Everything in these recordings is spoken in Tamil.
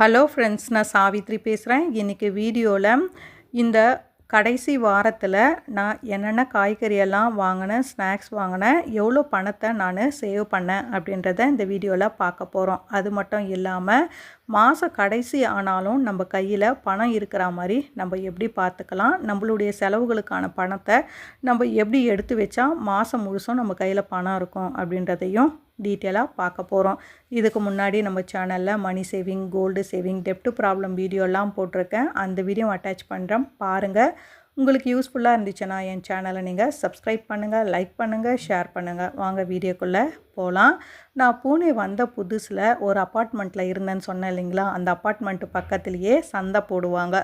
ஹலோ ஃப்ரெண்ட்ஸ் நான் சாவித்ரி பேசுகிறேன் இன்றைக்கி வீடியோவில் இந்த கடைசி வாரத்தில் நான் என்னென்ன காய்கறியெல்லாம் வாங்கினேன் ஸ்நாக்ஸ் வாங்கினேன் எவ்வளோ பணத்தை நான் சேவ் பண்ணேன் அப்படின்றத இந்த வீடியோவில் பார்க்க போகிறோம் அது மட்டும் இல்லாமல் மாத கடைசி ஆனாலும் நம்ம கையில் பணம் இருக்கிற மாதிரி நம்ம எப்படி பார்த்துக்கலாம்? நம்மளுடைய செலவுகளுக்கான பணத்தை நம்ம எப்படி எடுத்து வச்சா மாதம் முழுசும் நம்ம கையில் பணம் இருக்கும் அப்படின்றதையும் டீட்டெயிலாக பார்க்க போகிறோம். இதுக்கு முன்னாடி நம்ம சேனலில் மணி சேவிங் கோல்டு சேவிங் டெப்ட் ப்ராப்ளம் வீடியோலாம் போட்டிருக்கேன். அந்த வீடியோ அட்டாச் பண்ணுறேன். பாருங்கள். உங்களுக்கு யூஸ்ஃபுல்லாக இருந்துச்சுன்னா என் சேனலை நீங்கள் சப்ஸ்கிரைப் பண்ணுங்கள் லைக் பண்ணுங்கள் ஷேர் பண்ணுங்கள் வாங்க வீடியோக்குள்ளே போகலாம் நான் பூனே வந்த புதுசில் ஒரு அப்பார்ட்மெண்ட்டில் இருந்தேன்னு சொன்னேன் இல்லைங்களா? அந்த அப்பார்ட்மெண்ட்டு பக்கத்துலேயே சந்தை போடுவாங்க.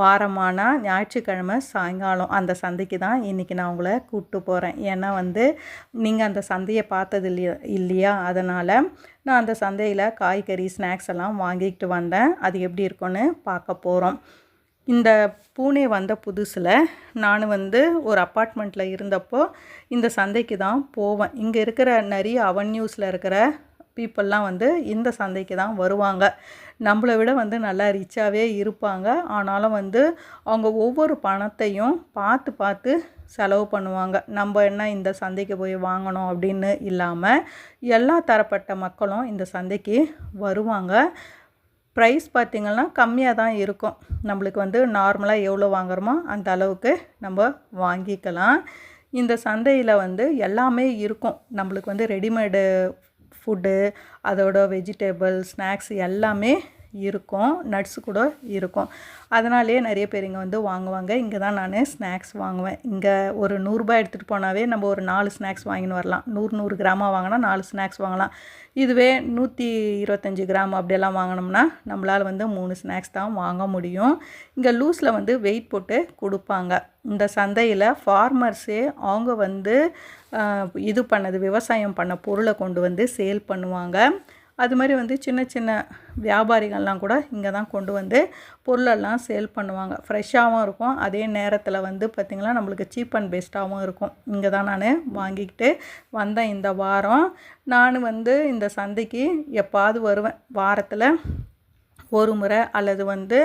வாரமானா ஞாயிற்றுக்கிழமை சாயங்காலம் அந்த சந்தைக்கு தான் இன்றைக்கி நான் உங்களை கூப்பிட்டு போகிறேன் ஏன்னா வந்து நீங்கள் அந்த சந்தையை பார்த்தது இல்லையா இல்லையா? அதனால் நான் அந்த சந்தையில் காய்கறி ஸ்நாக்ஸ் எல்லாம் வாங்கிக்கிட்டு வந்தேன். அது எப்படி இருக்குன்னு பார்க்க போகிறோம் இந்த பூனே வந்த புதுசில் நான் வந்து ஒரு அப்பார்ட்மெண்ட்டில் இருந்தப்போ இந்த சந்தைக்கு தான் போவேன். இங்கே இருக்கிற நிறைய அவன்யூஸில் இருக்கிற பீப்புளெலாம் வந்து இந்த சந்தைக்கு தான் வருவாங்க. நம்மளை விட வந்து நல்லா ரிச்சாகவே இருப்பாங்க. ஆனாலும் வந்து அவங்க ஒவ்வொரு பணத்தையும் பார்த்து பார்த்து செலவு பண்ணுவாங்க. நம்ம என்ன இந்த சந்தைக்கு போய் வாங்கணும் அப்படின்னு இல்லாமல் எல்லா தரப்பட்ட மக்களும் இந்த சந்தைக்கு வருவாங்க. ப்ரைஸ் பார்த்திங்கன்னா கம்மியாக தான் இருக்கும். நம்மளுக்கு வந்து நார்மலாக எவ்வளோ வாங்குறோமோ அந்த அளவுக்கு நம்ம வாங்கிக்கலாம். இந்த சந்தையில் வந்து எல்லாமே இருக்கும். நம்மளுக்கு வந்து ரெடிமேடு ஃபுட்டு அதோட வெஜிடேபிள் ஸ்நாக்ஸ் எல்லாமே இருக்கும் நட்ஸு கூட இருக்கும். அதனாலே நிறைய பேர் இங்கே வந்து வாங்குவாங்க. இங்கே தான் நான் ஸ்நாக்ஸ் வாங்குவேன். இங்கே ஒரு நூறுரூபா எடுத்துகிட்டு போனாவே நம்ம ஒரு நாலு ஸ்நாக்ஸ் வாங்கின்னு வரலாம். நூறு நூறு கிராமாக வாங்கினா நாலு ஸ்நாக்ஸ் வாங்கலாம். இதுவே நூற்றி இருபத்தஞ்சி கிராம் அப்படியெல்லாம் வாங்கினோம்னா நம்மளால் வந்து மூணு ஸ்நாக்ஸ் தான் வாங்க முடியும். இங்கே லூஸில் வந்து வெயிட் போட்டு கொடுப்பாங்க. இந்த சந்தையில் ஃபார்மர்ஸே அவங்க வந்து இது பண்ணது விவசாயம் பண்ண பொருளை கொண்டு வந்து சேல் பண்ணுவாங்க. அது மாதிரி வந்து சின்ன சின்ன வியாபாரிகள்லாம் கூட இங்கே தான் கொண்டு வந்து பொருளெல்லாம் சேல் பண்ணுவாங்க. ஃப்ரெஷ்ஷாகவும் இருக்கும். அதே நேரத்தில் வந்து பார்த்திங்கன்னா நம்மளுக்கு சீப் அண்ட் பெஸ்ட்டாகவும் இருக்கும். இங்கே தான் நான் வாங்கிக்கிட்டு வந்தேன் இந்த வாரம். நான் வந்து இந்த சந்தைக்கு எப்பாவது வருவேன். வாரத்தில் ஒரு முறை அல்லது வந்து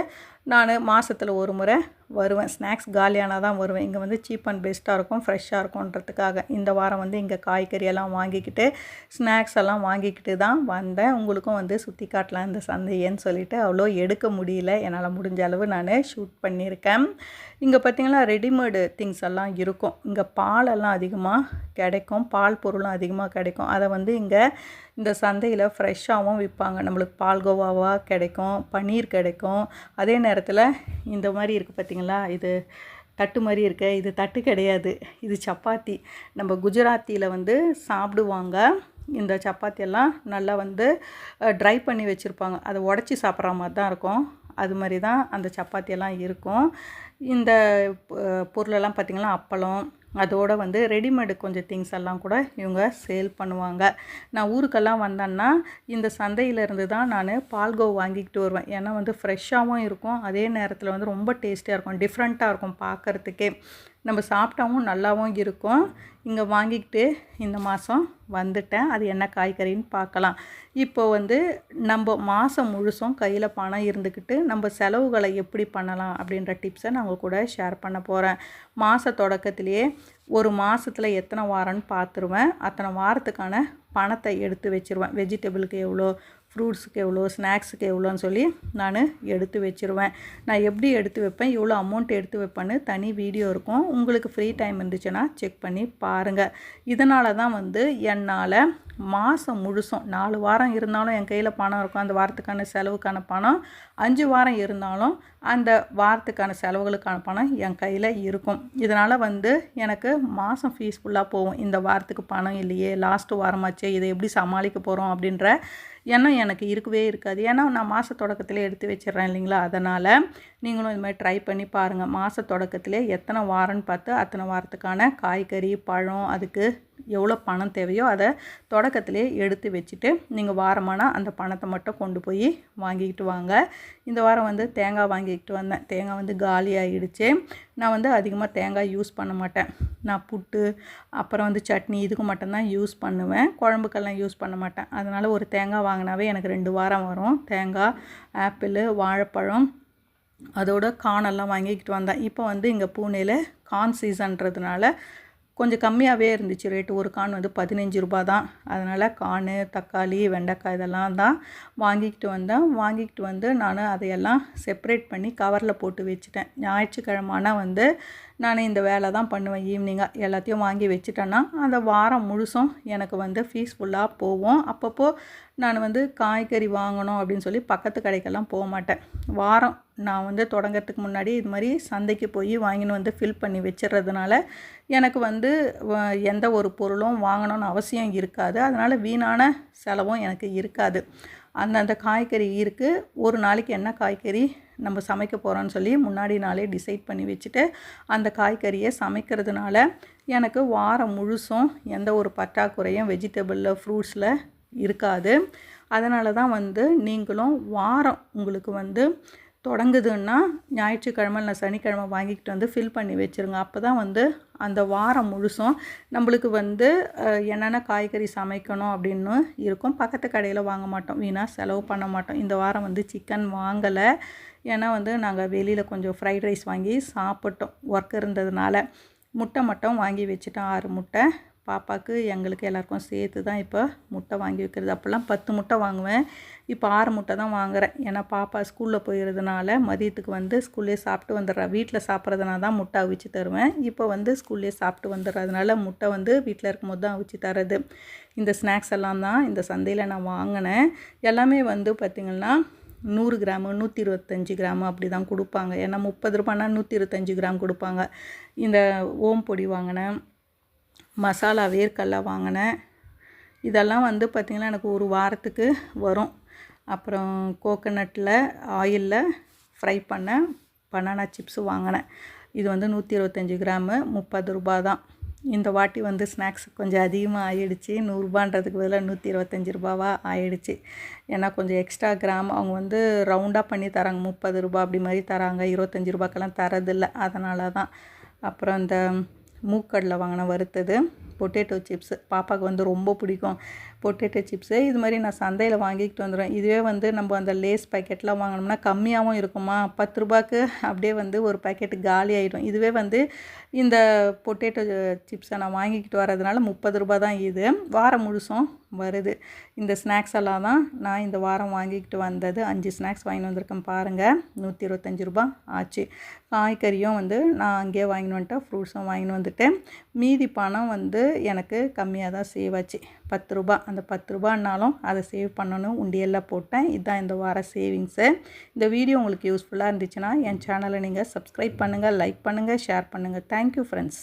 நான் மாதத்தில் ஒரு முறை வருவேன். ஸ்நாக்ஸ் காலியானால் தான் வருவேன். இங்கே வந்து சீப் அண்ட் பெஸ்ட்டாக இருக்கும். ஃப்ரெஷ்ஷாக இருக்கும்ன்றதுக்காக. இந்த வாரம் வந்து இங்கே காய்கறியெல்லாம் வாங்கிக்கிட்டு ஸ்நாக்ஸ் எல்லாம் வாங்கிக்கிட்டு தான் வந்தேன். உங்களுக்கும் வந்து சுற்றி காட்டலாம் இந்த சந்தையன்னு சொல்லிவிட்டு அவ்வளோ எடுக்க முடியல. என்னால் முடிஞ்ச அளவு நான் ஷூட் பண்ணியிருக்கேன். இங்கே பார்த்திங்கன்னா ரெடிமேடு திங்ஸ் எல்லாம் இருக்கும். இங்கே பாலெல்லாம் அதிகமாக கிடைக்கும். பால் பொருளும் அதிகமாக கிடைக்கும். அதை வந்து இங்கே இந்த சந்தையில் ஃப்ரெஷ்ஷாகவும் விற்பாங்க. நம்மளுக்கு பால்கோவாவாக கிடைக்கும் பன்னீர் கிடைக்கும். அதே நேரத்தில் இந்த மாதிரி இருக்குது பார்த்திங்களா இது தட்டு மாதிரி இருக்க. இது தட்டு கிடையாது. இது சப்பாத்தி. நம்ம குஜராத்தியில் வந்து சாப்பிடுவாங்க. இந்த சப்பாத்தியெல்லாம் நல்லா வந்து ட்ரை பண்ணி வச்சுருப்பாங்க. அதை உடச்சி சாப்பிட்ற மாதிரி தான் இருக்கும். அது மாதிரி தான் அந்த சப்பாத்தியெல்லாம் இருக்கும். இந்த பொருளெல்லாம் பார்த்திங்கன்னா அப்பளம் அதோடு வந்து ரெடிமேடு கொஞ்சம் திங்ஸ் எல்லாம் கூட இவங்க சேல் பண்ணுவாங்க. நான் ஊருக்கெல்லாம் வந்தேன்னா இந்த சந்தையிலேருந்து தான் நான் பால்கோ வாங்கிக்கிட்டு வருவேன். ஏன்னா வந்து ஃப்ரெஷ்ஷாகவும் இருக்கும். அதே நேரத்தில் வந்து ரொம்ப டேஸ்டியாக இருக்கும். டிஃப்ரெண்ட்டாக இருக்கும் பார்க்குறதுக்கே நம்ம சாப்பிட்டாவும் நல்லாவும் இருக்கும். இங்கே வாங்கிக்கிட்டு இந்த மாதம் வந்துட்டேன். அது என்ன காய்கறின்னு பார்க்கலாம் இப்போ வந்து நம்ம மாதம் முழுசும் கையில் பணம் இருந்துக்கிட்டு நம்ம செலவுகளை எப்படி பண்ணலாம் அப்படின்ற டிப்ஸை நான் உங்கள் கூட ஷேர் பண்ண போகிறேன் மாத தொடக்கத்திலேயே ஒரு மாதத்தில் எத்தனை வாரம்னு பார்த்துருவேன் அத்தனை வாரத்துக்கான பணத்தை எடுத்து வச்சுருவேன். வெஜிடபிளுக்கு எவ்வளோ ஃப்ரூட்ஸுக்கு எவ்வளோ ஸ்நாக்ஸுக்கு எவ்வளோன்னு சொல்லி நான் எடுத்து வச்சுருவேன். நான் எப்படி எடுத்து வைப்பேன் எவ்வளோ அமௌண்ட் எடுத்து வைப்பேன்னு தனி வீடியோ இருக்கும். உங்களுக்கு ஃப்ரீ டைம் இருந்துச்சுன்னா செக் பண்ணி பாருங்கள் இதனால தான் வந்து என்னால் மாதம் முழுசும் நாலு வாரம் இருந்தாலும் என் கையில் பணம் இருக்கும். அந்த வாரத்துக்கான செலவுக்கான பணம் அஞ்சு வாரம் இருந்தாலும் அந்த வாரத்துக்கான செலவுகளுக்கான பணம் என் கையில் இருக்கும். இதனால் வந்து எனக்கு மாதம் ஃபீஸ் ஃபுல்லாக போகும். இந்த வாரத்துக்கு பணம் இல்லையே லாஸ்ட்டு வாரமாச்சே இதை எப்படி சமாளிக்க போகிறோம் அப்படின்ற எண்ணம் எனக்கு இருக்கவே இருக்காது. ஏன்னா நான் மாத தொடக்கத்தில் எடுத்து வச்சிடுறேன் இல்லைங்களா? அதனால் நீங்களும் இது மாதிரி ட்ரை பண்ணி பாருங்கள் மாத தொடக்கத்திலே எத்தனை வாரம்னு பார்த்து அத்தனை வாரத்துக்கான காய்கறி பழம் அதுக்கு எவ்வளோ பணம் தேவையோ அதை தொடக்கத்திலே எடுத்து வச்சுட்டு நீங்கள் வாரமானால் அந்த பணத்தை மட்டும் கொண்டு போய் வாங்கிக்கிட்டு வாங்க. இந்த வாரம் வந்து தேங்காய் வாங்கிக்கிட்டு வந்தேன். தேங்காய் வந்து காலி ஆகிடுச்சு நான் வந்து அதிகமாக தேங்காய் யூஸ் பண்ண மாட்டேன். நான் புட்டு அப்புறம் வந்து சட்னி இதுக்கு மட்டும்தான் யூஸ் பண்ணுவேன். குழம்புக்கெல்லாம் யூஸ் பண்ண மாட்டேன். அதனால் ஒரு தேங்காய் வாங்கினாவே எனக்கு ரெண்டு வாரம் வரும். தேங்காய் ஆப்பிள் வாழைப்பழம் அதோட கானெல்லாம் வாங்கிக்கிட்டு வந்தேன். இப்போ வந்து இங்கே பூனேல கான் சீசன்றதுனால கொஞ்சம் கம்மியாகவே இருந்துச்சு ரேட்டு. ஒரு கான் வந்து பதினஞ்சு ரூபா தான் அதனால் கான் தக்காளி வெண்டைக்காய் இதெல்லாம் தான் வாங்கிக்கிட்டு வந்தேன். வாங்கிக்கிட்டு வந்து நான் அதையெல்லாம் செப்பரேட் பண்ணி கவரில் போட்டு வச்சுட்டேன். ஞாயிற்றுக்கிழமானா வந்து நான் இந்த வேலை தான் பண்ணுவேன் ஈவினிங்காக எல்லாத்தையும் வாங்கி வச்சுட்டேன்னா அந்த வாரம் முழுசும் எனக்கு வந்து ஃபீஸ்ஃபுல்லாக போவோம் அப்பப்போ நான் வந்து காய்கறி வாங்கணும் அப்படின்னு சொல்லி பக்கத்து கடைக்கெல்லாம் போக மாட்டேன். வாரம் நான் வந்து தொடங்கிறதுக்கு முன்னாடி இது மாதிரி சந்தைக்கு போய் வாங்கின்னு வந்து ஃபில் பண்ணி வச்சிடுறதுனால எனக்கு வந்து எந்த ஒரு பொருளும் வாங்கணும்னு அவசியம் இருக்காது. அதனால் வீணான செலவும் எனக்கு இருக்காது. அந்தந்த காய்கறி இருக்குது ஒரு நாளைக்கு என்ன காய்கறி? நம்ம சமைக்க போகிறோன்னு சொல்லி முன்னாடி நாளே டிசைட் பண்ணி வச்சுட்டு அந்த காய்கறியை சமைக்கிறதுனால எனக்கு வாரம் முழுசும் எந்த ஒரு பற்றாக்குறையும் வெஜிடபிளில் ஃப்ரூட்ஸில் இருக்காது. அதனால தான் வந்து நீங்களும் வாரம் உங்களுக்கு வந்து தொடங்குதுன்னா ஞாயிற்றுக்கிழமை இல்லை சனிக்கிழமை வாங்கிக்கிட்டு வந்து ஃபில் பண்ணி வச்சுருங்க. அப்போ தான் வந்து அந்த வாரம் முழுசும் நம்மளுக்கு வந்து என்னென்ன காய்கறி சமைக்கணும் அப்படின்னு இருக்கும். பக்கத்து கடையில் வாங்க மாட்டோம். வீணாக செலவு பண்ண மாட்டோம். இந்த வாரம் வந்து சிக்கன் வாங்கலை. ஏன்னா வந்து நாங்கள் வெளியில் கொஞ்சம் ஃப்ரைட் ரைஸ் வாங்கி சாப்பிட்டோம். ஒர்க் இருந்ததுனால. முட்டை மட்டும் வாங்கி வச்சுட்டோம் ஆறு முட்டை. பாப்பாவுக்கு எங்களுக்கு எல்லாருக்கும் சேர்த்து தான் இப்போ முட்டை வாங்கி வைக்கிறது. அப்போல்லாம் பத்து முட்டை வாங்குவேன். இப்போ ஆறு முட்டை தான் வாங்குகிறேன் ஏன்னா பாப்பா ஸ்கூலில் போயிடுறதுனால மதியத்துக்கு வந்து ஸ்கூல்லே சாப்பிட்டு வந்துடுறா. வீட்டில் சாப்பிட்றதுனால தான் முட்டை அவிச்சு தருவேன். இப்போ வந்து ஸ்கூல்லே சாப்பிட்டு வந்துடுறதுனால முட்டை வந்து வீட்டில் இருக்கும்போது தான் அவிச்சு தரது. இந்த ஸ்நாக்ஸ் எல்லாம் தான் இந்த சந்தையில் நான் வாங்கினேன். எல்லாமே வந்து பார்த்திங்கன்னா நூறு கிராமு நூற்றி இருபத்தஞ்சி கிராமு அப்படி தான் கொடுப்பாங்க. ஏன்னா முப்பது ரூபானா நூற்றி இருபத்தஞ்சி கிராம் கொடுப்பாங்க. இந்த ஓம் பொடி வாங்கினேன். மசாலா வேர்க்கடலை வாங்கினேன். இதெல்லாம் வந்து பார்த்திங்கன்னா எனக்கு ஒரு வாரத்துக்கு வரும். அப்புறம் கோகனட்டில் ஆயிலில் ஃப்ரை பண்ண பனானா சிப்ஸு வாங்கினேன். இது வந்து நூற்றி இருபத்தஞ்சி கிராமு முப்பது ரூபா தான். இந்த வாட்டி வந்து ஸ்நாக்ஸ் கொஞ்சம் அதிகமாக ஆயிடுச்சு. நூறுரூபான்றதுக்கு பதிலாக நூற்றி இருபத்தஞ்சி ரூபாவாக ஆயிடுச்சு. ஏன்னா கொஞ்சம் எக்ஸ்ட்ரா கிராம் அவங்க வந்து ரவுண்டாக பண்ணி தராங்க. முப்பது ரூபா அப்படி மாதிரி தராங்க. இருபத்தஞ்சி ரூபாக்கெல்லாம் தரதில்லை. அதனால தான். அப்புறம் இந்த மூக்கடலை வாங்கின வறுத்தது. Potato chips. பாப்பாவுக்கு வந்து ரொம்ப பிடிக்கும் பொட்டேட்டோ சிப்ஸு. இது மாதிரி நான் சந்தையில் வாங்கிக்கிட்டு வந்துடுவேன். இதுவே வந்து நம்ம அந்த லேஸ் பேக்கெட்லாம் வாங்கினோம்னா கம்மியாகவும் இருக்குமா? பத்து ரூபாய்க்கு அப்படியே வந்து ஒரு பேக்கெட் காலி ஆகிடும் இதுவே வந்து இந்த பொட்டேட்டோ சிப்ஸை நான் வாங்கிக்கிட்டு வரதுனால முப்பது ரூபா தான் இது. வாரம் முழுசும் வருது. இந்த ஸ்நாக்ஸ் எல்லாம் தான் நான் இந்த வாரம் வாங்கிக்கிட்டு வந்தது. அஞ்சு ஸ்நாக்ஸ் வாங்கிட்டு வந்திருக்கேன் பாருங்கள் நூற்றி இருபத்தஞ்சி ரூபா ஆச்சு. காய்கறியும் வந்து நான் அங்கேயே வாங்கின்னு வந்துட்டேன். ஃப்ரூட்ஸும் வாங்கின்னு வந்துட்டேன். மீதி பணம் வந்து எனக்கு கம்மியாக தான் சேவ் ஆச்சு. பத்து ரூபா. அந்த பத்து ரூபான்னாலும் அதை சேவ் பண்ணணும். உண்டியலில் போட்டேன். இதுதான் இந்த வார சேவிங்ஸு இந்த வீடியோ உங்களுக்கு யூஸ்ஃபுல்லாக இருந்துச்சுன்னா என் சேனலை நீங்கள் சப்ஸ்கிரைப் பண்ணுங்கள் லைக் பண்ணுங்கள் ஷேர் பண்ணுங்கள் தேங்க்யூ ஃப்ரெண்ட்ஸ்